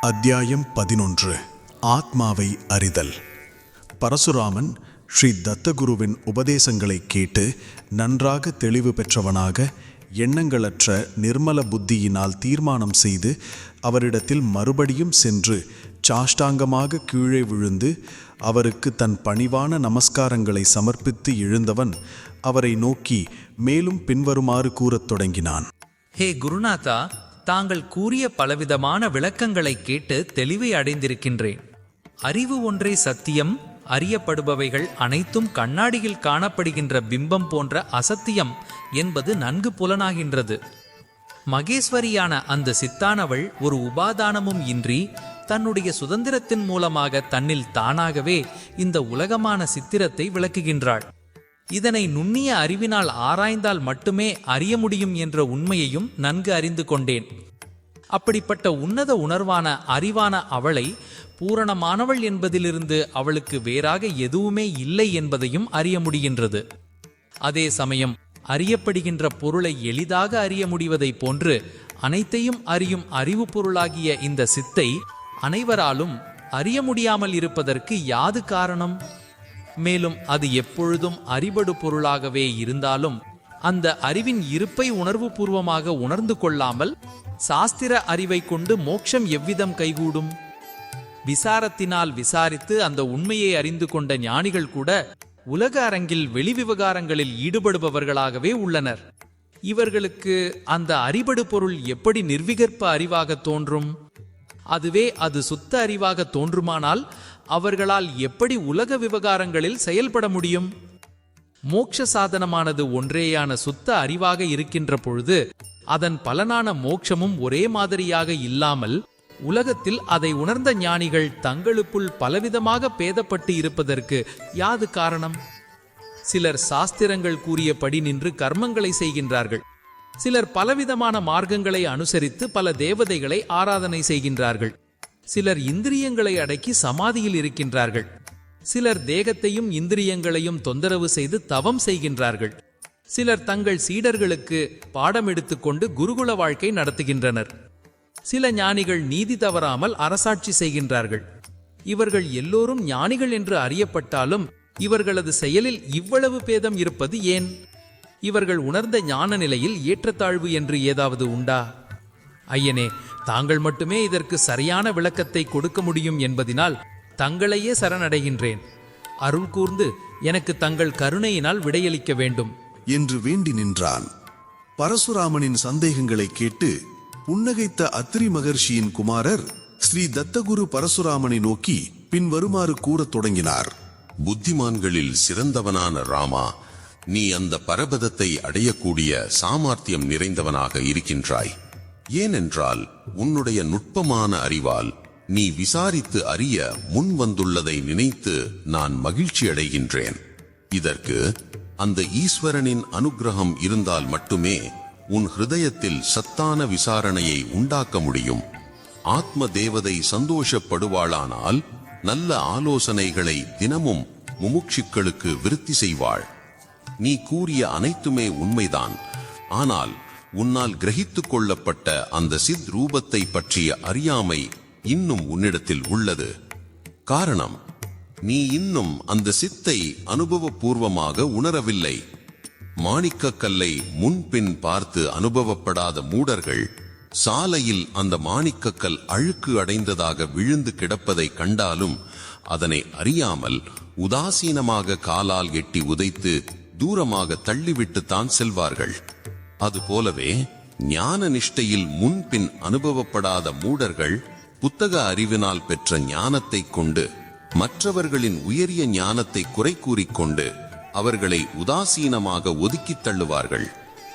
அத்தியாயம் பதினொன்று. ஆத்மாவை அறிதல். பரசுராமன் ஸ்ரீ தத்தகுருவின் உபதேசங்களை கேட்டு நன்றாக தெளிவு பெற்றவனாக எண்ணங்களற்ற நிர்மல புத்தியினால் தீர்மானம் செய்து அவரிடத்தில் மறுபடியும் சென்று சாஷ்டாங்கமாக கீழே விழுந்து அவருக்கு தன் பணிவான நமஸ்காரங்களை சமர்ப்பித்து எழுந்தவன் அவரை நோக்கி மேலும் பின்வருமாறு கூறத் தொடங்கினான். ஹே குருநாதா தாங்கள் கூறிய பலவிதமான விளக்கங்களை கேட்டு தெளிவை அடைந்திருக்கின்றேன். அறிவு ஒன்றே சத்தியம் அறியப்படுபவைகள் அனைத்தும் கண்ணாடியில் காணப்படுகின்ற பிம்பம் போன்ற அசத்தியம் என்பது நன்கு புலனாகின்றது. மகேஸ்வரியான அந்த சித்தானவள் ஒரு உபாதானமும் இன்றி தன்னுடைய சுதந்திரத்தின் மூலமாக தன்னில் தானாகவே இந்த உலகமான சித்திரத்தை விளக்குகின்றாள். இதனை நுண்ணிய அறிவினால் ஆராய்ந்தால் மட்டுமே அறிய முடியும் என்ற உண்மையையும் நன்கு அறிந்து கொண்டேன். அப்படிப்பட்ட உன்னத உணர்வான அறிவான அவளை பூரணமானவள் என்பதிலிருந்து அவளுக்கு வேறாக எதுவுமே இல்லை என்பதையும் அறிய முடிகின்றது. அதே சமயம் அறியப்படுகின்ற பொருளை எளிதாக அறிய முடிவதைப் போன்று அனைத்தையும் அறியும் அறிவு பொருளாகிய இந்த சித்தை அனைவராலும் அறிய முடியாமல் இருப்பதற்கு யாது காரணம்? மேலும் அது எப்பொழுதும் அறிபடு பொருளாகவே இருந்தாலும் அந்த அறிவின் இருப்பை உணர்வுபூர்வமாக உணர்ந்து கொள்ளாமல் சாஸ்திர அறிவை கொண்டு மோட்சம் எவ்விதம் கைகூடும்? விசாரத்தினால் விசாரித்து அந்த உண்மையை அறிந்து கொண்ட ஞானிகள் கூட உலக அரங்கில் வெளிவிவகாரங்களில் ஈடுபடுபவர்களாகவே உள்ளனர். இவர்களுக்கு அந்த அறிபடு பொருள் எப்படி நிர்விகற்ப அறிவாக தோன்றும்? அதுவே அது சுத்த அறிவாக தோன்றுமானால் அவர்களால் எப்படி உலக விவகாரங்களில் செயல்பட முடியும்? மோட்ச சாதனமானது ஒன்றேயான சுத்த அறிவாக இருக்கின்ற பொழுது அதன் பலனான மோட்சமும் ஒரே மாதிரியாக இல்லாமல் உலகத்தில் அதை உணர்ந்த ஞானிகள் தங்களுக்குள் பலவிதமாக பேதப்பட்டு இருப்பதற்கு யாது காரணம்? சிலர் சாஸ்திரங்கள் கூறியபடி நின்று கர்மங்களை செய்கின்றார்கள். சிலர் பலவிதமான மார்க்கங்களை அனுசரித்து பல தேவதைகளை ஆராதனை செய்கின்றார்கள். சிலர் இந்திரியங்களை அடக்கி சமாதியில் இருக்கின்றார்கள். சிலர் தேகத்தையும் இந்திரியங்களையும் தொந்தரவு செய்து தவம் செய்கின்றார்கள். சிலர் தங்கள் சீடர்களுக்கு பாடம் எடுத்துக்கொண்டு குருகுல வாழ்க்கை நடத்துகின்றனர். சில ஞானிகள் நீதி தவறாமல் அரசாட்சி செய்கின்றார்கள். இவர்கள் எல்லோரும் ஞானிகள் என்று அறியப்பட்டாலும் இவர்களது செயலில் இவ்வளவு பேதம் இருப்பது ஏன்? இவர்கள் உணர்ந்த ஞான நிலையில் ஏற்றத்தாழ்வு என்று ஏதாவது உண்டா? ஐயனே தாங்கள் மட்டுமே இதற்கு சரியான விளக்கத்தை கொடுக்க முடியும் என்பதினால் தங்களையே சரணடைகின்றேன். அருள் கூர்ந்து எனக்கு தங்கள் கருணையினால் விடையளிக்க வேண்டும். என்று வேண்டி நின்றான். பரசுராமனின் சந்தேகங்களை கேட்டு புன்னகைத்த அத்ரி மகர்ஷியின் குமாரர் ஸ்ரீ தத்தகுரு பரசுராமனை நோக்கி பின்வருமாறு கூறத் தொடங்கினார். புத்திமான்களில் சிறந்தவனான ராமா நீ அந்த பரபதத்தை அடையக்கூடிய சாமர்த்தியம் நிறைந்தவனாக இருக்கின்றாய். ஏனென்றால் உன்னுடைய நுட்பமான அறிவால் நீ விசாரித்து அறிய முன் வந்துள்ளதை நினைத்து நான் மகிழ்ச்சி அடைகின்றேன் இதற்கு அந்த ஈஸ்வரனின் அனுக்கிரகம் இருந்தால் மட்டுமே உன் ஹிருதயத்தில் சத்தான விசாரணையை உண்டாக்க முடியும். ஆத்ம தேவதை சந்தோஷப்படுவாளானால் நல்ல ஆலோசனைகளை தினமும் முமுட்சுக்களுக்கு விருத்தி செய்வாள். நீ கூறிய அனைத்துமே உண்மைதான். ஆனால் உன்னால் கிரகித்துக் கொள்ளப்பட்ட அந்த சித் ரூபத்தை பற்றிய அறியாமை இன்னும் உன்னிடத்தில் உள்ளது. காரணம் நீ இன்னும் அந்த சித்தை அனுபவபூர்வமாக உணரவில்லை. மாணிக்கக்கல்லை முன்பின் பார்த்து அனுபவப்படாத மூடர்கள் சாலையில் அந்த மாணிக்கக்கல் அழுக்கு அடைந்ததாக விழுந்து கிடப்பதை கண்டாலும் அதனை அறியாமல் உதாசீனமாக காலால் எட்டி உதைத்து தூரமாக தள்ளிவிட்டுத்தான் செல்வார்கள். அதுபோலவே ஞான நிஷ்டையில் முன்பின் அனுபவப்படாத மூடர்கள் புத்தக அறிவினால் பெற்ற ஞானத்தை கொண்டு மற்றவர்களின் உயரிய ஞானத்தை குறை கூறிக்கொண்டு அவர்களை உதாசீனமாக ஒதுக்கித் தள்ளுவார்கள்.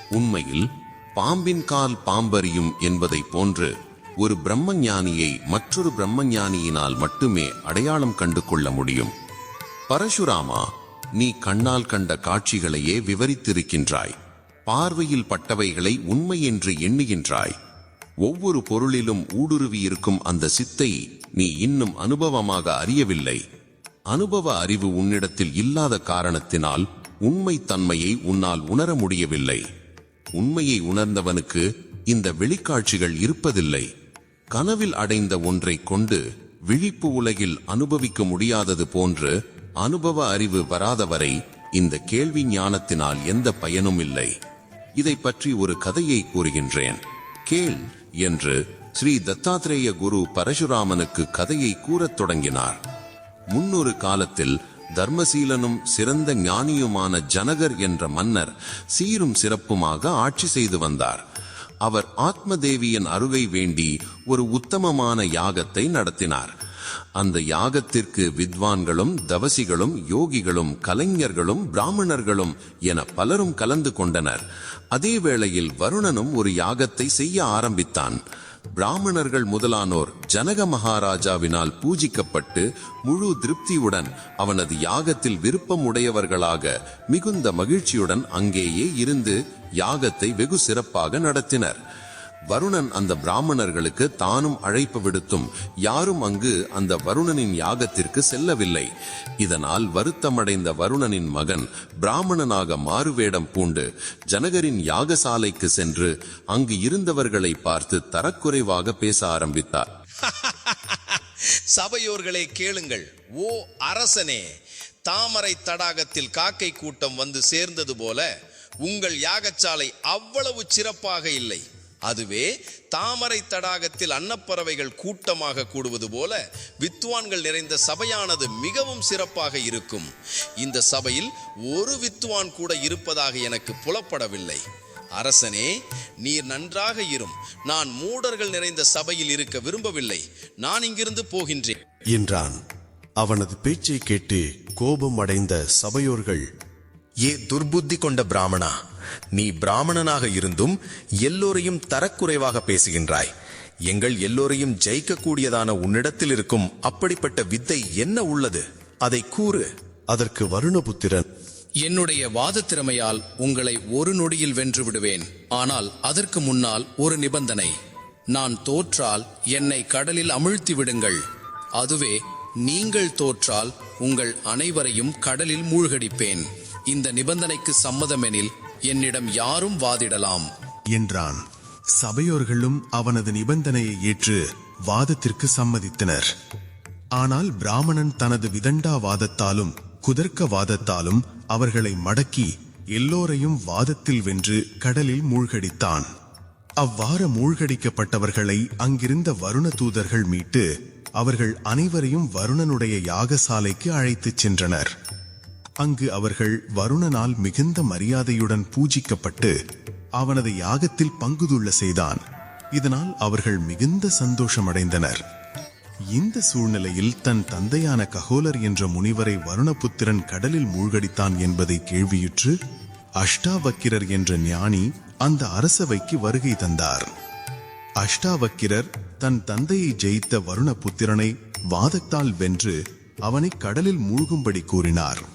உண்மையில் பாம்பின் கால் பாம்பறியும் என்பதை போன்று ஒரு பிரம்மஞானியை மற்றொரு பிரம்மஞானியினால் மட்டுமே அடையாளம் கண்டு கொள்ள முடியும். பரசுராமா நீ கண்ணால் கண்ட காட்சிகளையே விவரித்திருக்கின்றாய். பார்வையில் பட்டவைகளை உண்மை என்று எண்ணுகின்றாய். ஒவ்வொரு பொருளிலும் ஊடுருவியிருக்கும் அந்த சித்தை நீ இன்னும் அனுபவமாக அறியவில்லை. அனுபவ அறிவு உன்னிடத்தில் இல்லாத காரணத்தினால் உண்மை தன்மையை உன்னால் உணர முடியவில்லை. உண்மையை உணர்ந்தவனுக்கு இந்த வெளிக்காட்சிகள் இருப்பதில்லை. கனவில் அடைந்த ஒன்றைக் கொண்டு விழிப்பு உலகில் அனுபவிக்க முடியாதது போன்று அனுபவ அறிவு வராதவரை இந்த கேள்வி ஞானத்தினால் எந்த பயனும் இல்லை. இதை பற்றி ஒரு கதையை கூறுகின்றேன். கேள் என்று ஸ்ரீ தத்தாத்ரேய குரு பரசுராமனுக்கு கதையை கூறத் தொடங்கினார். முன்னொரு காலத்தில் தர்மசீலனும் சிறந்த ஞானியுமான ஜனகர் என்ற மன்னர் சீரும் சிறப்புமாக ஆட்சி செய்து வந்தார். அவர் ஆத்மதேவியின் அருகை வேண்டி ஒரு உத்தமமான யாகத்தை நடத்தினார். அந்த யாகத்திற்கு வித்வான்களும் தவசிகளும் யோகிகளும் கலைஞர்களும் பிராமணர்களும் என பலரும் கலந்து கொண்டனர். அதே வேளையில் வருணனும் ஒரு யாகத்தை செய்ய ஆரம்பித்தான். பிராமணர்கள் முதலானோர் ஜனக மகாராஜாவினால் பூஜிக்கப்பட்டு முழு திருப்தியுடன் அவனது யாகத்தில் விருப்பம் உடையவர்களாக மிகுந்த மகிழ்ச்சியுடன் அங்கேயே இருந்து யாகத்தை வெகு சிறப்பாக நடத்தினர். வருணன் அந்த பிராமணர்களுக்கு தானும் அழைப்பு விடுத்தும் யாரும் அங்கு அந்த வருணனின் யாகத்திற்கு செல்லவில்லை. இதனால் வருத்தமடைந்த வருணனின் மகன் பிராமணனாக மாறுவேடம் பூண்டு ஜனகரின் யாகசாலைக்கு சென்று அங்கு இருந்தவர்களை பார்த்து தரக்குறைவாக பேச ஆரம்பித்தார். சபையோர்களே கேளுங்கள். ஓ அரசனே தாமரை தடாகத்தில் காக்கை கூட்டம் வந்து சேர்ந்தது போல உங்கள் யாகசாலை அவ்வளவு சிறப்பாக இல்லை. அதுவே தாமரை தடாகத்தில் அன்னப்பறவைகள் கூட்டமாக கூடுவது போல வித்துவான்கள் நிறைந்த சபையானது மிகவும் சிறப்பாக இருக்கும். இந்த சபையில் ஒரு வித்துவான் கூட இருப்பதாக எனக்கு புலப்படவில்லை. அரசனே நீர் நன்றாக இரும். நான் மூடர்கள் நிறைந்த சபையில் இருக்க விரும்பவில்லை. நான் இங்கிருந்து போகின்றேன். என்றான். அவனது பேச்சை கேட்டு கோபம் அடைந்த சபையோர்கள் ஏ துர்புத்தி கொண்ட பிராமணா? நீ பிராமணனாக இருந்தும் எல்லோரையும் தரக்குறைவாக பேசுகின்றாய். எங்கள் எல்லோரையும் ஜெயிக்கக்கூடியதான உன்னிடத்தில் இருக்கும் அப்படிப்பட்ட வித்தை என்ன உள்ளது? அதை கூறு. அதற்கு வருணபுத்திரன் என்னுடைய வாதத் திறமையால் உங்களை ஒரு நொடியில் வென்று விடுவேன். ஆனால் அதற்கு முன்னால் ஒரு நிபந்தனை. நான் தோற்றால் என்னை கடலில் அமிழ்த்தி விடுங்கள். அதுவே நீங்கள் தோற்றால் உங்கள் அனைவரையும் கடலில் மூழ்கடிப்பேன். இந்த நிபந்தனைக்கு சம்மதமெனில் என்னிடம் யாரும் வாதிடலாம். என்றான். சபையோர்களும் அவனது நிபந்தனையை ஏற்று வாதத்திற்கு சம்மதித்தனர். ஆனால் பிராமணன் தனது விதண்டா வாதத்தாலும் குதர்க்க வாதத்தாலும் அவர்களை மடக்கி எல்லோரையும் வாதத்தில் வென்று கடலில் மூழ்கடித்தான். அவ்வாறு மூழ்கடிக்கப்பட்டவர்களை அங்கிருந்த வருண தூதர்கள் மீட்டு அவர்கள் அனைவரையும் வருணனுடைய யாகசாலைக்கு அழைத்துச் சென்றனர். அங்கு அவர்கள் வருணனால் மிகுந்த மரியாதையுடன் பூஜிக்கப்பட்டு அவனது யாகத்தில் பங்குதுள்ள செய்தான். இதனால் அவர்கள் மிகுந்த சந்தோஷமடைந்தனர். இந்த சூழ்நிலையில் தன் தந்தையான ககோலர் என்ற முனிவரை வருணபுத்திரன் கடலில் மூழ்கடித்தான் என்பதை கேள்வியுற்று அஷ்டாவக்கிரர் என்ற ஞானி அந்த அரசவைக்கு வருகை தந்தார். அஷ்டாவக்கிரர் தன் தந்தையை ஜெயித்த வருணபுத்திரனை வாதத்தால் வென்று அவனை கடலில் மூழ்கும்படி கூறினார்.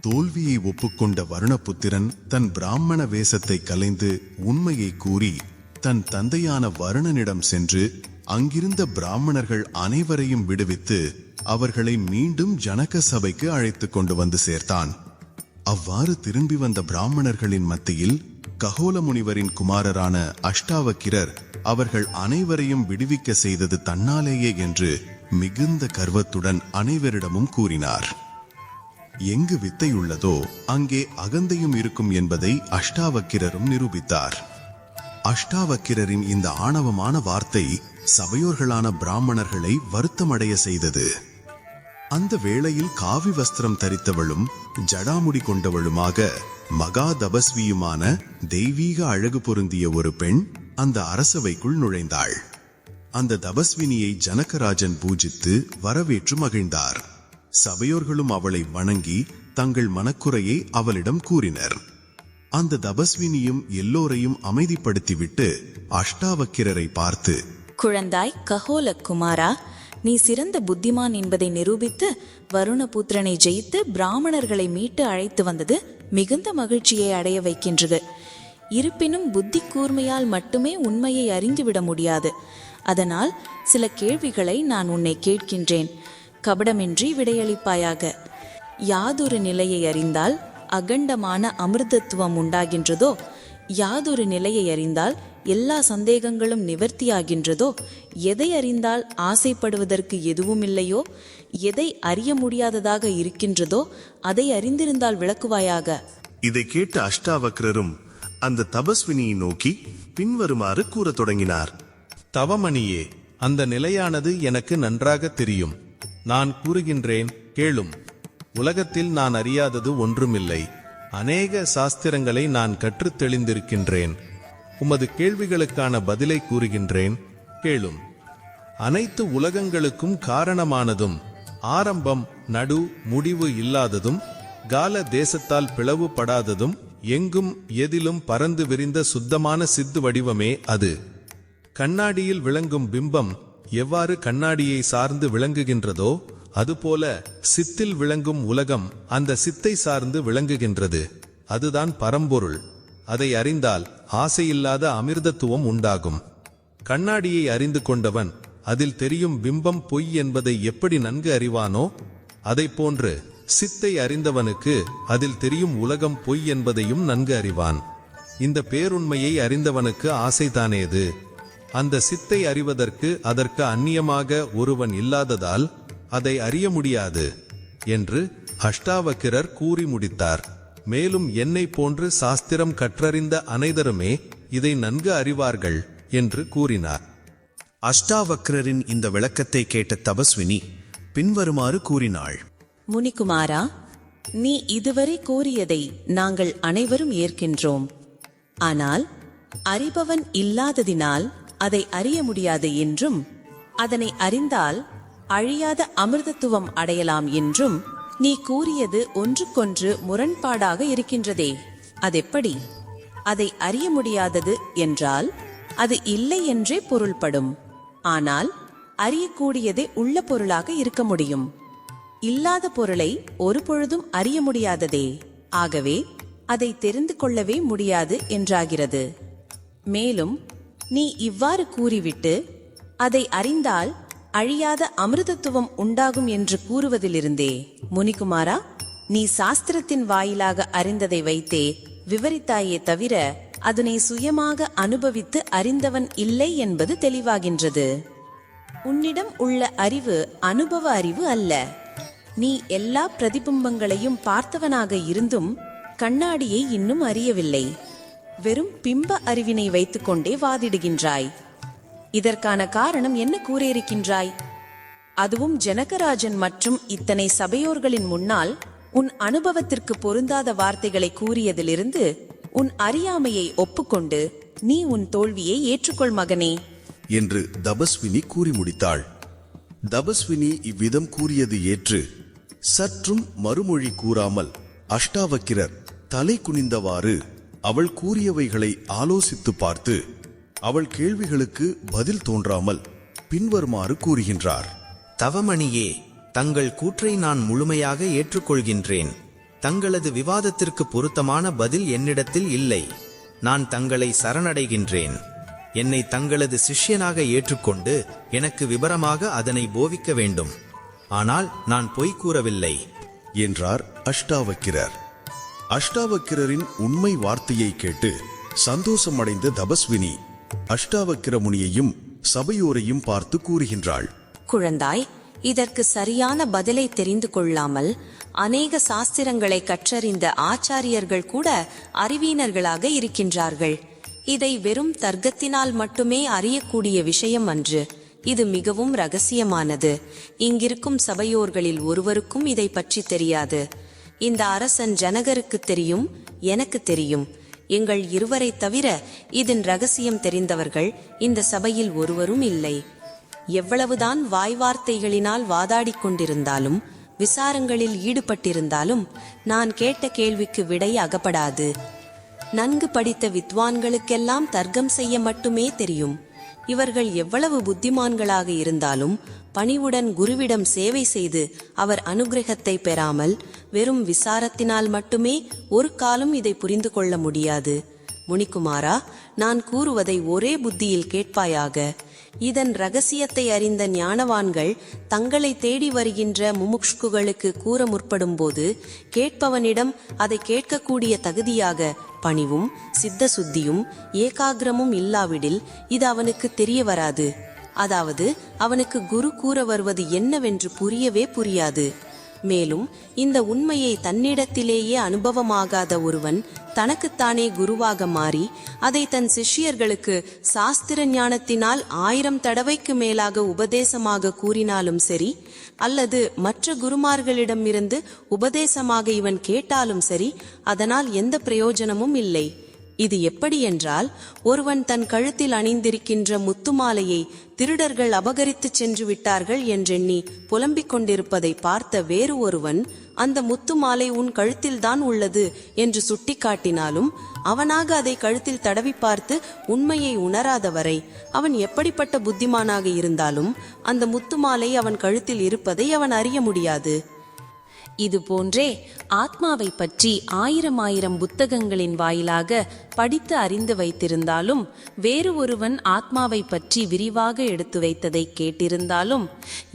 தோல்வியை ஒப்புக்கொண்ட வருணபுத்திரன் தன் பிராமண வேஷத்தை கலைந்து உண்மையை கூறி தன் தந்தையான வருணனிடம் சென்று அங்கிருந்த பிராமணர்கள் அனைவரையும் விடுவித்து அவர்களை மீண்டும் ஜனக சபைக்கு அழைத்துக் கொண்டு வந்து சேர்த்தான். அவ்வாறு திரும்பி வந்த பிராமணர்களின் மத்தியில் ககோல முனிவரின் குமாரரான அஷ்டாவக்கிரர் அவர்கள் அனைவரையும் விடுவிக்க செய்தது தன்னாலேயே என்று மிகுந்த கர்வத்துடன் அனைவரிடமும் கூறினார். எங்கு வித்தை உள்ளதோ அங்கே அகந்தையும் இருக்கும் என்பதை அஷ்டாவக்கிரரும் நிரூபித்தார். அஷ்டாவக்கிரரின் இந்த ஆணவமான வார்த்தை சபையோர்களான பிராமணர்களை வருத்தமடைய செய்தது. அந்த வேளையில் காவி வஸ்திரம் தரித்தவளும் ஜடாமுடி கொண்டவளுமாக மகா தபஸ்வியுமான தெய்வீக அழகு பொருந்திய ஒரு பெண் அந்த அரசவைக்குள் நுழைந்தாள். அந்த தபஸ்வினியை ஜனகராஜன் பூஜித்து வரவேற்று மகிழ்ந்தார். சபையோர்களும் அவளை வணங்கி தங்கள் மனக்குறையை அவளிடம் கூறினர். அந்த தபஸ்வினியும் எல்லோரையும் அமைதிப்படுத்திவிட்டு அஷ்டாவக்கிரரை பார்த்து குழந்தாய் கஹோல குமாரா நீ சிறந்த புத்திமான் என்பதை நிரூபித்து வருணபுத்திரனை ஜெயித்து பிராமணர்களை மீட்டு அழைத்து வந்தது மிகுந்த மகிழ்ச்சியை அடைய வைக்கின்றது. இருப்பினும் புத்தி கூர்மையால் மட்டுமே உண்மையை அறிந்துவிட முடியாது. அதனால் சில கேள்விகளை நான் உன்னை கேட்கின்றேன். கபடமின்றி விடையளிப்பாயாக. யாதொரு நிலையை அறிந்தால் அகண்டமான அமிர்தத்துவம் உண்டாகின்றதோ? யாதொரு நிலையை அறிந்தால் எல்லா சந்தேகங்களும் நிவர்த்தியாகின்றதோ? எதை அறிந்தால் ஆசைப்படுவதற்கு எதுவும் இல்லையோ எதை அறிய முடியாததாக இருக்கின்றதோ? அதை அறிந்திருந்தால் விளக்குவாயாக. இதை கேட்ட அஷ்டாவக்ரரும் அந்த தபஸ்வினியை நோக்கி பின்வருமாறு கூறத் தொடங்கினார். தவமணியே அந்த நிலையானது எனக்கு நன்றாக தெரியும். நான் கூறுகின்றேன் கேளும். உலகத்தில் நான் அறியாதது ஒன்றுமில்லை. அநேக சாஸ்திரங்களை நான் கற்றுத் தெளிந்திருக்கின்றேன். உமது கேள்விகளுக்கான பதிலை கூறுகின்றேன் கேளும். அனைத்து உலகங்களுக்கும் காரணமானதும் ஆரம்பம் நடு முடிவு இல்லாததும் கால தேசத்தால் பிளவுபடாததும் எங்கும் எதிலும் பறந்து விரிந்த சுத்தமான சித்து வடிவமே அது. கண்ணாடியில் விளங்கும் பிம்பம் எவ்வாறு கண்ணாடியை சார்ந்து விளங்குகின்றதோ அதுபோல சித்தில் விளங்கும் உலகம் அந்த சித்தை சார்ந்து விளங்குகின்றது. அதுதான் பரம்பொருள். அதை அறிந்தால் ஆசையில்லாத அமிர்தத்துவம் உண்டாகும். கண்ணாடியை அறிந்து கொண்டவன் அதில் தெரியும் பிம்பம் பொய் என்பதை எப்படி நன்கு அறிவானோ அதைப் போன்று சித்தை அறிந்தவனுக்கு அதில் தெரியும் உலகம் பொய் என்பதையும் நன்கு அறிவான். இந்த பேருண்மையை அறிந்தவனுக்கு ஆசைதானேது? அந்த சித்தை அறிவதற்கு அதற்கு அந்நியமாக ஒருவன் இல்லாததால் அதை அறிய முடியாது என்று அஷ்டாவக்கிரர் கூறி முடித்தார். மேலும் என்னை போன்று சாஸ்திரம் கற்றறிந்த அனைவருமே இதை நன்கு அறிவார்கள் என்று கூறினார். அஷ்டாவக்ரரின் இந்த விளக்கத்தை கேட்ட தபஸ்வினி பின்வருமாறு கூறினாள். முனிகுமாரா நீ இதுவரை கூறியதை நாங்கள் அனைவரும் ஏற்கின்றோம். ஆனால் அறிபவன் இல்லாததினால் அதை அறிய முடியாது என்றும் அதனை அறிந்தால் அழியாத அமிர்தத்துவம் அடையலாம் என்றும் நீ கூறியது ஒன்றுக்கொன்று முரண்பாடாக இருக்கின்றதே. அதெப்படி? அதை அறிய முடியாதது என்றால் அது இல்லை என்றே பொருள்படும். ஆனால் அறியக்கூடியதே உள்ள பொருளாக இருக்க முடியும். இல்லாத பொருளை ஒரு பொழுதும் அறிய முடியாததே. ஆகவே அதை தெரிந்து கொள்ளவே முடியாது என்றாகிறது. மேலும் நீ இவ்வாறு கூறிவிட்டு அதை அறிந்தால் அழியாத அமிர்தத்துவம் உண்டாகும் என்று கூறுவதிலிருந்தே. முனிகுமாரா நீ சாஸ்திரத்தின் வாயிலாக அறிந்ததை வைத்தே விவரித்தாயே தவிர அதனை சுயமாக அனுபவித்து அறிந்தவன் இல்லை என்பது தெளிவாகின்றது. உன்னிடம் உள்ள அறிவு அனுபவ அறிவு அல்ல. நீ எல்லா பிரதிபிம்பங்களையும் பார்த்தவனாக இருந்தும் கண்ணாடியை இன்னும் அறியவில்லை. வெறும் பிம்ப அறிவினை வைத்துக்கொண்டே வாதிடுகின்றாய். இதற்கான காரணம் என்ன கூறியிருக்கின்றாய்? அதுவும் ஜனகராஜன் மற்றும் இத்தனை சபையோர்களின் முன்னால் உன் அனுபவத்திற்கு பொருந்தாத வார்த்தைகளை கூறியதிலிருந்து உன் அறியாமையை ஒப்புக்கொண்டு நீ உன் தோல்வியை ஏற்றுக்கொள் மகனே. என்று தபஸ்வினி கூறி முடித்தாள். தபஸ்வினி இவ்விதம் கூறியது ஏற்று சற்றும் மறுமொழி கூறாமல் அஷ்டாவக்கிரர் தலை குனிந்தவாறு அவள் கூறியவைகளை ஆலோசித்து பார்த்து அவள் கேள்விகளுக்கு பதில் தோன்றாமல் பின்வருமாறு கூறுகின்றார். தவமணியே தங்கள் கூற்றை நான் முழுமையாக ஏற்றுக்கொள்கின்றேன். தங்களது விவாதத்திற்கு பொருத்தமான பதில் என்னிடத்தில் இல்லை. நான் தங்களை சரணடைகின்றேன். என்னை தங்களது சிஷ்யனாக ஏற்றுக்கொண்டு எனக்கு விபரமாக அதனை போவிக்க வேண்டும். ஆனால் நான் பொய் கூறவில்லை. என்றார் அஷ்டாவக்கிரர். அஷ்டாவக்கிரரின் உண்மை வார்த்தையை கேட்டு சந்தோஷமடைந்த தபஸ்வினி அஷ்டாவக்கிர முனியையும் சபையோரையும் பார்த்து கூறுகின்றாள். குழந்தாய் இதற்கு சரியான பதிலை தெரிந்து கொள்ளாமல் அநேக சாஸ்திரங்களை கற்றறிந்த ஆச்சாரியர்கள் கூட அறிவீனர்களாக இருக்கின்றார்கள். இதை வெறும் தர்க்கத்தினால் மட்டுமே அறியக்கூடிய விஷயம் அன்று. இது மிகவும் ரகசியமானது. இங்கிருக்கும் சபையோர்களில் ஒருவருக்கும் இதை பற்றி தெரியாது. இந்த அரசன் ஜனகருக்கு தெரியும் எனக்கு தெரியும். எங்கள் இருவரை தவிர இதன் ரகசியம் தெரிந்தவர்கள் இந்த சபையில் ஒருவரும் இல்லை. எவ்வளவுதான் வாய் வார்த்தைகளினால் வாதாடிக் கொண்டிருந்தாலும் விசாரங்களில் ஈடுபட்டிருந்தாலும் நான் கேட்ட கேள்விக்கு விடை அகப்படாது. நன்கு படித்த வித்வான்களுக்கெல்லாம் தர்க்கம் செய்ய மட்டுமே தெரியும். இவர்கள் எவ்வளவு புத்திமான்களாக இருந்தாலும் பணிவுடன் குருவிடம் சேவை செய்து அவர் அனுகிரகத்தை பெறாமல் வெறும் விசாரத்தினால் மட்டுமே ஒரு காலம் இதை புரிந்து கொள்ள முடியாது. முனிக்குமாரா நான் கூறுவதை ஒரே புத்தியில் கேட்பாயாக. இதன் ரகசியத்தை அறிந்த ஞானவான்கள் தங்களை தேடி வருகின்ற முமுக்ஷ்குகளுக்கு கூற முற்படும்போது கேட்பவனிடம் அதை கேட்கக்கூடிய தகுதியாக பணிவும் சித்த சுத்தியும் ஏகாகிரமும் இல்லாவிடில் இது அவனுக்கு தெரிய வராது. அதாவது அவனுக்கு குரு கூற வருவது என்னவென்று புரியவே புரியாது. மேலும் இந்த உண்மையை தன்னிடத்திலேயே அனுபவமாகாத ஒருவன் தனக்குத்தானே குருவாக மாறி அதை தன் சிஷ்யர்களுக்கு சாஸ்திர ஞானத்தினால் ஆயிரம் தடவைக்கு மேலாக உபதேசமாக கூறினாலும் சரி அல்லது மற்ற குருமார்களிடமிருந்து உபதேசமாக இவன் கேட்டாலும் சரி அதனால் எந்த பிரயோஜனமும் இல்லை. இது எப்படி என்றால் ஒருவன் தன் கழுத்தில் அணிந்திருக்கின்ற முத்துமாலையை திருடர்கள் அபகரித்துச் சென்று விட்டார்கள் என்றெண்ணி புலம்பிக் கொண்டிருப்பதை பார்த்த வேறு ஒருவன் அந்த முத்துமாலை உன் கழுத்தில்தான் உள்ளது என்று சுட்டிக்காட்டினாலும் அவனாக அதை கழுத்தில் தடவி பார்த்து உண்மையை உணராதவரை அவன் எப்படிப்பட்ட புத்திமானாக இருந்தாலும் அந்த முத்துமாலை அவன் கழுத்தில் இருப்பதை அவன் அறிய முடியாது. இது போன்றே ஆத்மாவை பற்றி ஆயிரம் ஆயிரம் புத்தகங்களின் வாயிலாக படித்து அறிந்து வைத்திருந்தாலும் வேறு ஒருவன் ஆத்மாவை பற்றி விரிவாக எடுத்து வைத்ததை கேட்டிருந்தாலும்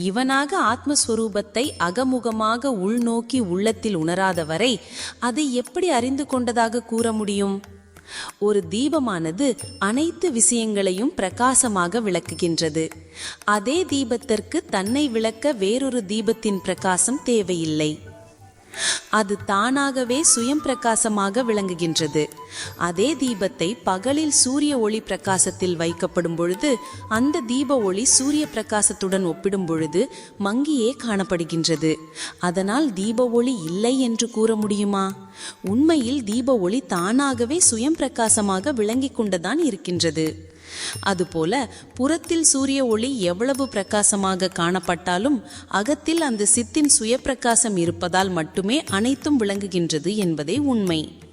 இவனாக ஆத்மஸ்வரூபத்தை அகமுகமாக உள்நோக்கி உள்ளத்தில் உணராதவரை அதை எப்படி அறிந்து கொண்டதாக கூற முடியும்? ஒரு தீபமானது அனைத்து விஷயங்களையும் பிரகாசமாக விளக்குகின்றது. அதே தீபத்திற்கு தன்னை விளக்க வேறொரு தீபத்தின் பிரகாசம் தேவையில்லை. அது தானாகவே சுயம் பிரகாசமாக விளங்குகின்றது. அதே தீபத்தை பகலில் சூரிய ஒளி பிரகாசத்தில் வைக்கப்படும் பொழுது அந்த தீப ஒளி சூரிய பிரகாசத்துடன் ஒப்பிடும் பொழுது மங்கியே காணப்படுகின்றது. அதனால் தீப ஒளி இல்லை என்று கூற முடியுமா? உண்மையில் தீப ஒளி தானாகவே சுயம் பிரகாசமாக விளங்கிக் கொண்டுதான் இருக்கின்றது. அதுபோல புறத்தில் சூரிய ஒளி எவ்வளவு பிரகாசமாக காணப்பட்டாலும் அகத்தில் அந்த சித்தின் சுயப்பிரகாசம் இருப்பதால் மட்டுமே அனைத்தும் விளங்குகின்றது என்பதே உண்மை.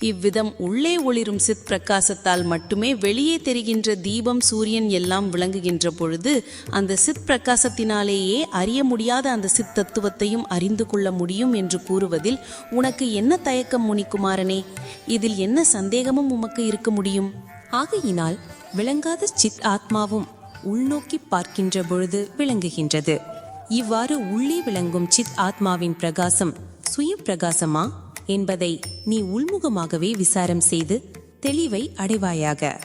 இவ்விதம் உள்ளே ஒளிரும் சித் பிரகாசத்தால் மட்டுமே வெளியே தெரிகின்ற தீபம் சூரியன் எல்லாம் விளங்குகின்ற பொழுது அந்த சித் பிரகாசத்தினாலேயே அறிய முடியாத அந்த சித் தத்துவத்தையும் அறிந்து கொள்ள முடியும் என்று கூறுவதில் உனக்கு என்ன தயக்கம் முனிக்குமாரனே? இதில் என்ன சந்தேகமும் உமக்கு இருக்க முடியும்? ஆகையினால் விளங்காத சித் ஆத்மாவும் உள்நோக்கி பார்க்கின்ற பொழுது விளங்குகின்றது. இவ்வாறு உள்ளே விளங்கும் சித் ஆத்மாவின் பிரகாசம் சுய பிரகாசமா என்பதை நீ உள்முகமாகவே விசாரம் செய்து தெளிவை அடைவாயாக.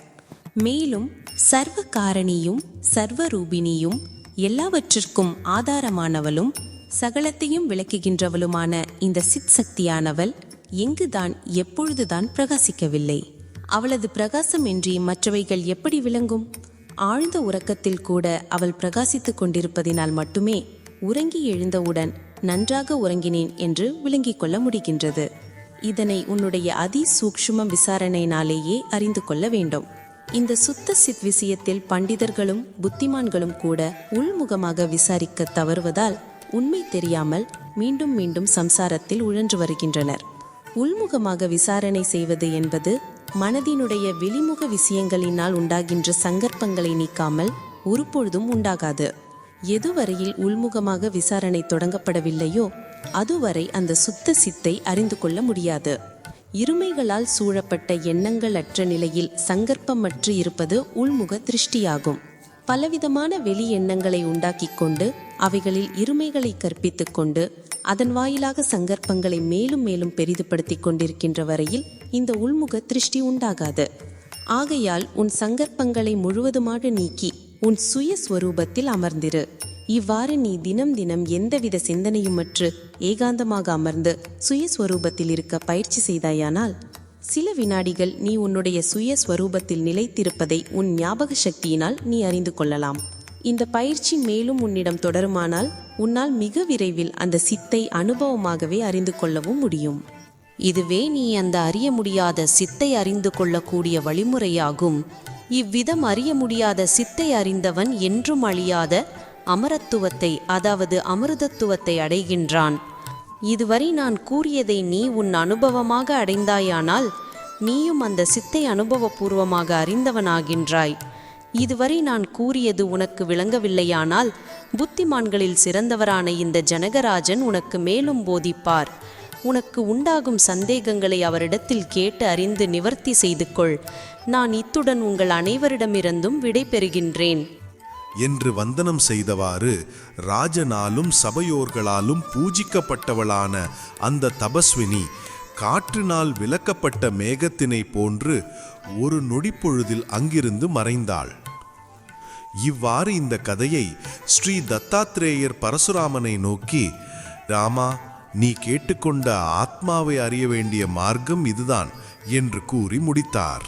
மேலும் சர்வ காரணியும் சர்வ ரூபினியும் எல்லாவற்றிற்கும் ஆதாரமானவளும் சகலத்தையும் விளக்குகின்றவளுமான இந்த சித் சக்தியானவள் எங்குதான் எப்பொழுதுதான் பிரகாசிக்கவில்லை. அவளது பிரகாசம் இன்றி மற்றவைகள் எப்படி விளங்கும்? ஆழ்ந்த உறக்கத்தில் கூட அவள் பிரகாசித்துக் கொண்டிருப்பதினால் மட்டுமே உறங்கி எழுந்தவுடன் நன்றாக உறங்கினேன் என்று விளங்கிக் கொள்ள முடிகின்றது. இதனை உன்னுடைய அதி சூக்ஷும விசாரணையினாலேயே அறிந்து கொள்ள வேண்டும். இந்த சுத்த சித் விஷயத்தில் பண்டிதர்களும் புத்திமான்களும் கூட உள்முகமாக விசாரிக்க தவறுவதால் உண்மை தெரியாமல் மீண்டும் மீண்டும் சம்சாரத்தில் உழன்று வருகின்றனர். உள்முகமாக விசாரணை செய்வது என்பது மனதினுடைய வெளிமுக விஷயங்களினால் உண்டாகின்ற சங்கற்பங்களை நீக்காமல் ஒருபொழுதும் உண்டாகாது. எதுவரையில் உள்முகமாக விசாரணை தொடங்கப்படவில்லையோ அதுவரை அந்த சுத்த சித்தை அறிந்து கொள்ள முடியாது. இருமைகளால் சூழப்பட்ட எண்ணங்கள் அற்ற நிலையில் சங்கற்பமற்று இருப்பது உள்முக திருஷ்டியாகும். பலவிதமான வெளி எண்ணங்களை உண்டாக்கி கொண்டு அவைகளில் இருமைகளை கற்பித்துக் கொண்டு அதன் வாயிலாக சங்கற்பங்களை மேலும் மேலும் பெரிதுபடுத்திக் கொண்டிருக்கின்ற வரையில் இந்த உள்முக திருஷ்டி உண்டாகாது. ஆகையால் உன் சங்கற்பங்களை முழுவதுமாக நீக்கி உன் சுய ஸ்வரூபத்தில் அமர்ந்திரு. இவ்வாறு நீ தினம் தினம் எந்தவித சிந்தனையுமற்று ஏகாந்தமாக அமர்ந்து சுயஸ்வரூபத்தில் இருக்க பயிற்சி செய்தாயானால் சில வினாடிகள் நீ உன்னுடைய சுய ஸ்வரூபத்தில் நிலைத்திருப்பதை உன் ஞாபக சக்தியினால் நீ அறிந்து கொள்ளலாம். இந்த பயிற்சி மேலும் உன்னிடம் தொடருமானால் உன்னால் மிக விரைவில் அந்த சித்தை அனுபவமாகவே அறிந்து கொள்ளவும் முடியும். இதுவே நீ அந்த அறிய முடியாத சித்தை அறிந்து கொள்ளக்கூடிய வழிமுறையாகும். இவ்விதம் அறிய முடியாத சித்தை அறிந்தவன் என்றும் அழியாத அமரத்துவத்தை அதாவது அமிர்தத்துவத்தை அடைகின்றான். இதுவரை நான் கூறியதை நீ உன் அனுபவமாக அடைந்தாயானால் நீயும் அந்த சித்தை அனுபவபூர்வமாக அறிந்தவனாகின்றாய். இதுவரை நான் கூறியது உனக்கு விளங்கவில்லையானால் புத்திமான்களில் சிறந்தவரான இந்த ஜனகராஜன் உனக்கு மேலும் போதிப்பார். உனக்கு உண்டாகும் சந்தேகங்களை அவரிடத்தில் கேட்டு அறிந்து நிவர்த்தி செய்து கொள். நான் இத்துடன் உங்கள் அனைவரிடமிருந்தும் விடை பெறுகின்றேன் என்று வந்தனம் செய்தவாறு ராஜனாலும் சபையோர்களாலும் பூஜிக்கப்பட்டவளான அந்த தபஸ்வினி காற்றினால் விலக்கப்பட்ட மேகத்தினை போன்று ஒரு நொடிப்பொழுதில் அங்கிருந்து மறைந்தாள். இவ்வாறு இந்த கதையை ஸ்ரீ தத்தாத்ரேயர் பரசுராமனை நோக்கி ராமா நீ கேட்டுக்கொண்ட ஆத்மாவை அறிய வேண்டிய மார்க்கம் இதுதான் என்று கூறி முடித்தார்.